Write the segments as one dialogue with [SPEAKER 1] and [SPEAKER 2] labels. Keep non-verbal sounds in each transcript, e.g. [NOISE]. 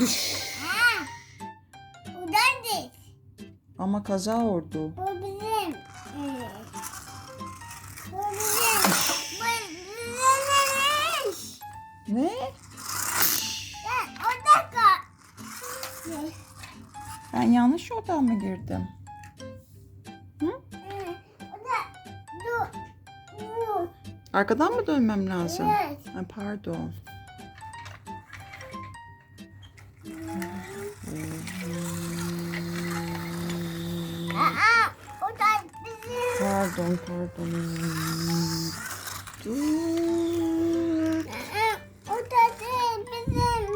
[SPEAKER 1] Düş.
[SPEAKER 2] Ha. Bu da değil.
[SPEAKER 1] Ama kaza oldu.
[SPEAKER 2] Bu bizim. Evet. Bu bizim. Bu bizim.
[SPEAKER 1] Ne?
[SPEAKER 2] Ben orada kal.
[SPEAKER 1] Ben yanlış yoldan mı girdim? Hı?
[SPEAKER 2] Evet. O da dur. Dur.
[SPEAKER 1] Arkadan mı dönmem lazım?
[SPEAKER 2] Evet.
[SPEAKER 1] Pardon. Pardon, pardon. Dur.
[SPEAKER 2] O da değil bizim.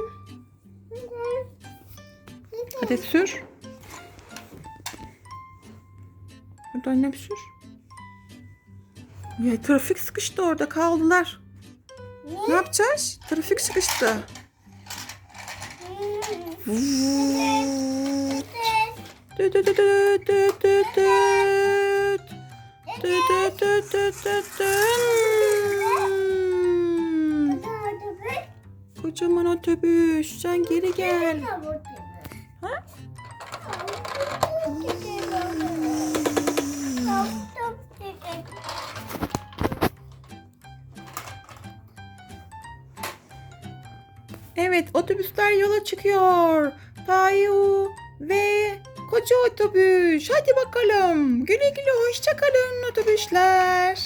[SPEAKER 1] Hadi sür. Hadi annem sür. Ya trafik sıkıştı orada kaldılar. Ne yapacağız? Trafik sıkıştı. Düt düt düt düt düt düt düt. Düt düt düt düt düt düt. Kocaman otobüs. Sen geri gel. Ha? Evet otobüsler yola çıkıyor. Tayu ve koca otobüs. Hadi bakalım. Güle güle hoşça kalın otobüsler.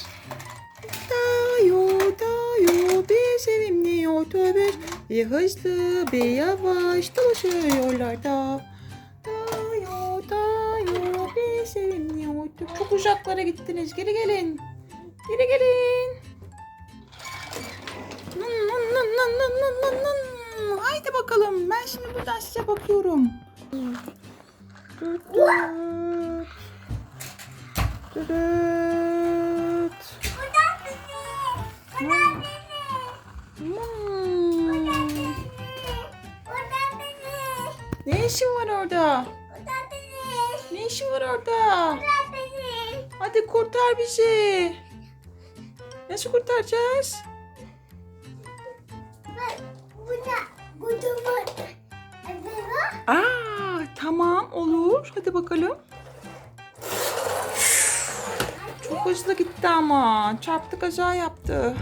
[SPEAKER 1] Tayu tayu bir sevimli otobüs. Bir hızlı bir yavaş dolaşıyor yollarda. Tayu tayu bir sevimli otobüs. Çok uzaklara gittiniz. Geri gelin. Geri gelin. Nın nın nın nın nın nın nın. Haydi bakalım. Ben şimdi buradan size bakıyorum. Ne işin var orada? Ne işin var orada? Hadi kurtar bizi. Nasıl kurtaracağız? Burada. Burada. Burada. Aa tamam olur. Hadi bakalım. Çok hızlı gitti ama. Çarptı kaza yaptı.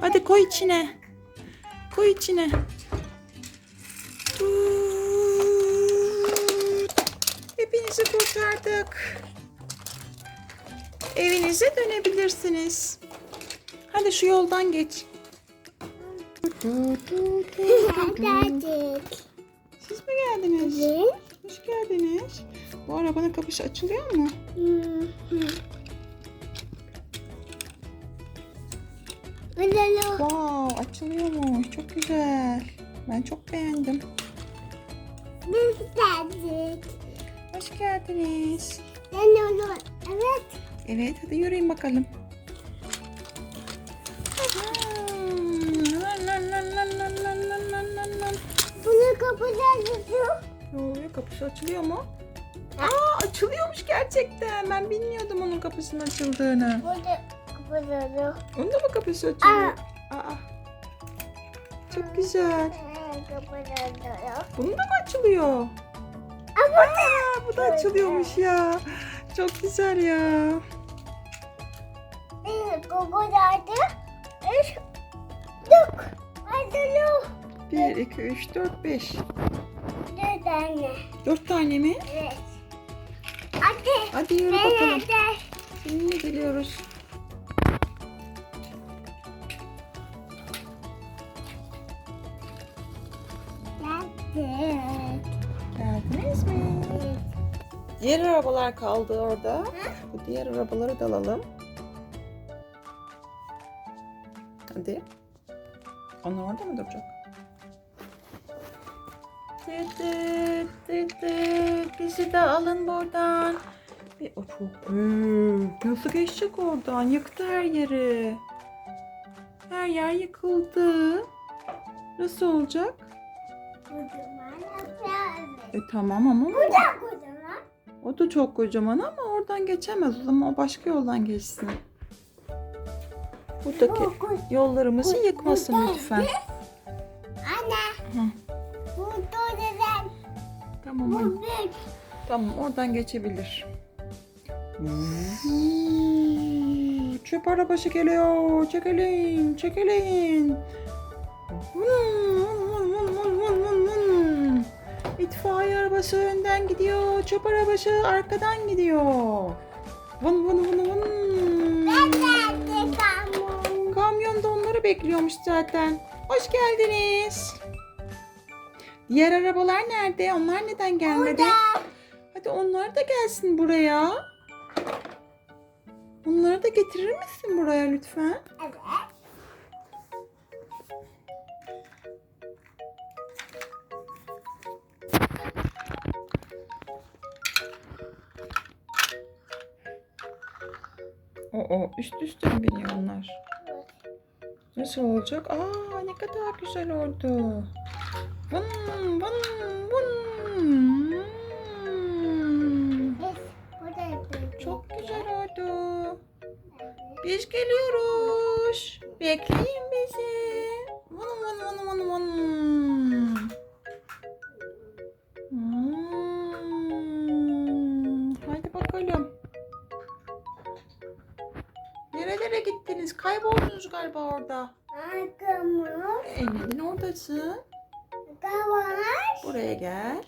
[SPEAKER 1] Hadi koy içine. Koy içine. Hepinizi kurtardık. Evinize dönebilirsiniz. Hadi şu yoldan geç. Siz mi geldiniz? Hoş geldiniz. Bu arabanın kapısı açılıyor mu? Wow, açılıyormuş. Çok güzel. Ben çok beğendim. Hoş geldiniz.
[SPEAKER 2] Evet.
[SPEAKER 1] Evet, hadi yürüyün bakalım. Hmm, lan lan lan lan lan lan lan lan lan lan.
[SPEAKER 2] Bunu kapıdan tutuyor.
[SPEAKER 1] Yo, kapısı açılıyor mu? Aa, açılıyormuş gerçekten. Ben bilmiyordum onun kapısının açıldığını.
[SPEAKER 2] Burada kapatacağım.
[SPEAKER 1] Onu da mı kapatacağım? Aa. Aa. Çok güzel. Bunun da mı açılıyor? Aa, bu, Aa, bu da açılıyormuş ya. Çok güzel ya. Bir, iki, üç, dört, beş.
[SPEAKER 2] Dört tane.
[SPEAKER 1] Dört tane mi?
[SPEAKER 2] Evet. Hadi.
[SPEAKER 1] Hadi yürü bakalım.
[SPEAKER 2] Şimdi
[SPEAKER 1] ne biliyoruz? Diğer arabalar kaldı orada. Bu diğer arabaları da alalım. Hadi. Onlar orada mı duracak? Dıt dıt dıt dıt. Bizi de alın buradan. Bir, o çok büyük. Nasıl geçecek oradan? Yıktı her yeri. Her yer yıkıldı. Nasıl olacak? E tamam ama
[SPEAKER 2] Bu da kocaman.
[SPEAKER 1] O da çok kocaman ama oradan geçemez. O zaman o başka yoldan geçsin. Buradaki yollarımızı yıkmasın lütfen. [LAUGHS]
[SPEAKER 2] Anne.
[SPEAKER 1] Hı. Tamam. Tamam oradan geçebilir. Çöp arabası geliyor. Vın, vın, vın. İtfaiye arabası önden gidiyor. Çöp arabası arkadan gidiyor. Vın vın vın vın.
[SPEAKER 2] Ben de kamyon.
[SPEAKER 1] Kamyon da onları bekliyormuş zaten. Hoş geldiniz. Diğer arabalar nerede? Onlar neden gelmedi?
[SPEAKER 2] Burada.
[SPEAKER 1] Hadi onlar da gelsin buraya. Onları da getirir misin buraya lütfen?
[SPEAKER 2] Evet.
[SPEAKER 1] Oo, üst üste mi biniyor onlar? Nasıl olacak? Aa ne kadar güzel oldu. Vın vın vın. Çok güzel oldu. Biz geliyoruz. Bekleyin bizi. Gittiniz? Kayboldunuz galiba orada.
[SPEAKER 2] Arkamız.
[SPEAKER 1] Eylül'ün oradasın.
[SPEAKER 2] Kavaş.
[SPEAKER 1] Buraya gel.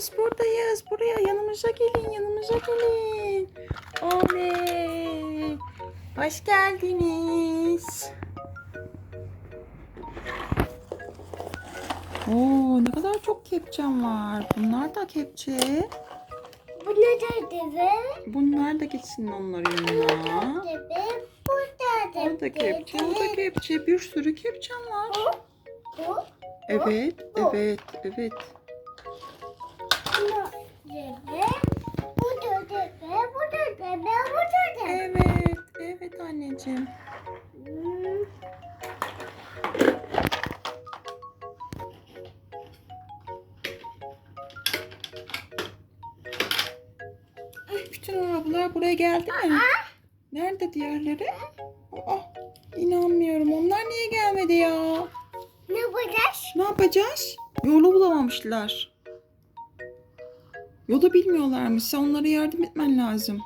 [SPEAKER 1] Biz buradayız. Buraya yanımıza gelin yanımıza gelin. Oley. Hoş geldiniz. Oo ne kadar çok kepçem var. Bunlar da kepçe.
[SPEAKER 2] Bu ne dedi?
[SPEAKER 1] Bunlar da gitsin onların yanına.
[SPEAKER 2] Dedi. Bu da dedi.
[SPEAKER 1] O da kepçe, o da kepçe. Bir sürü kepçem var.
[SPEAKER 2] Bu.
[SPEAKER 1] Evet, evet, evet.
[SPEAKER 2] Bu da dedi. Bu da dedi. Bu da dedi. Bu da dedi.
[SPEAKER 1] Evet, evet anneciğim.
[SPEAKER 2] Hmm.
[SPEAKER 1] Bütün arabalar buraya geldi mi? Nerede diğerleri? Aa, inanmıyorum. Onlar niye gelmedi ya?
[SPEAKER 2] Ne yapacağız?
[SPEAKER 1] Ne yapacağız? Yolu bulamamışlar. Yolu bilmiyorlarmış. Sen onlara yardım etmen lazım.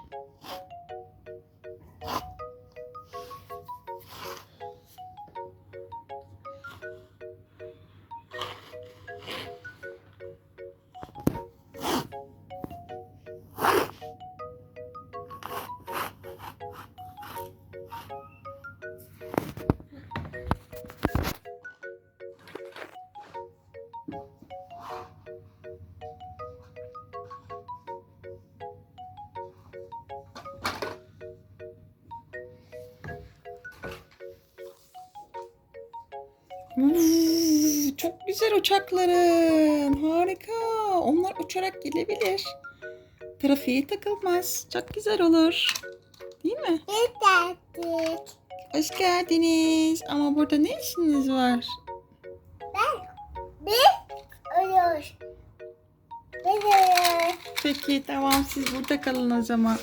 [SPEAKER 1] Çok güzel uçakların. Harika. Onlar uçarak gelebilir. Trafiğe takılmaz. Çok güzel olur. Değil mi?
[SPEAKER 2] Yeterdik.
[SPEAKER 1] Hoş geldiniz. Ama burada ne işiniz var?
[SPEAKER 2] Ben. Biz ölüyoruz. Biz ölüyoruz.
[SPEAKER 1] Peki tamam siz burada kalın o zaman.